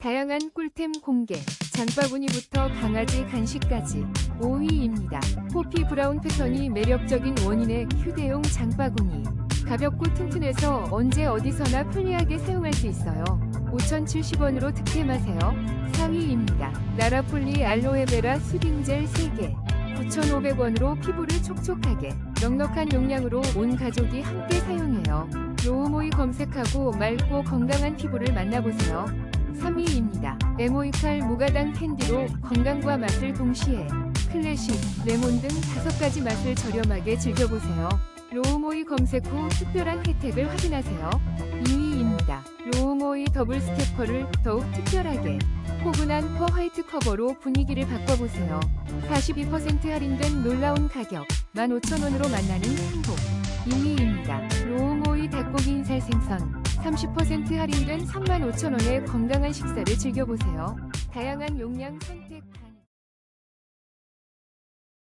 다양한 꿀템 공개, 장바구니부터 강아지 간식까지 5위입니다. 포피 브라운 패턴이 매력적인 원인의 휴대용 장바구니. 가볍고 튼튼해서 언제 어디서나 편리하게 사용할 수 있어요. 5,070원으로 득템하세요. 4위입니다. 나라폴리 알로에베라 수딩젤 3개. 9,500원으로 피부를 촉촉하게, 넉넉한 용량으로 온 가족이 함께 사용해요. 로우모이 검색하고 맑고 건강한 피부를 만나보세요. 3위입니다. 에모이칼 무가당 캔디로 건강과 맛을 동시에 클래식, 레몬 등 다섯 가지 맛을 저렴하게 즐겨보세요. 로우모이 검색 후 특별한 혜택을 확인하세요. 2위입니다. 로우모이 더블 스테퍼를 더욱 특별하게 포근한 퍼 화이트 커버로 분위기를 바꿔보세요. 42% 할인된 놀라운 가격 15,000원으로 만나는 행복 2위입니다. 로우모이 닭고기 인살 생선 30% 할인된 35,000원의 건강한 식사를 즐겨보세요. 다양한 용량 선택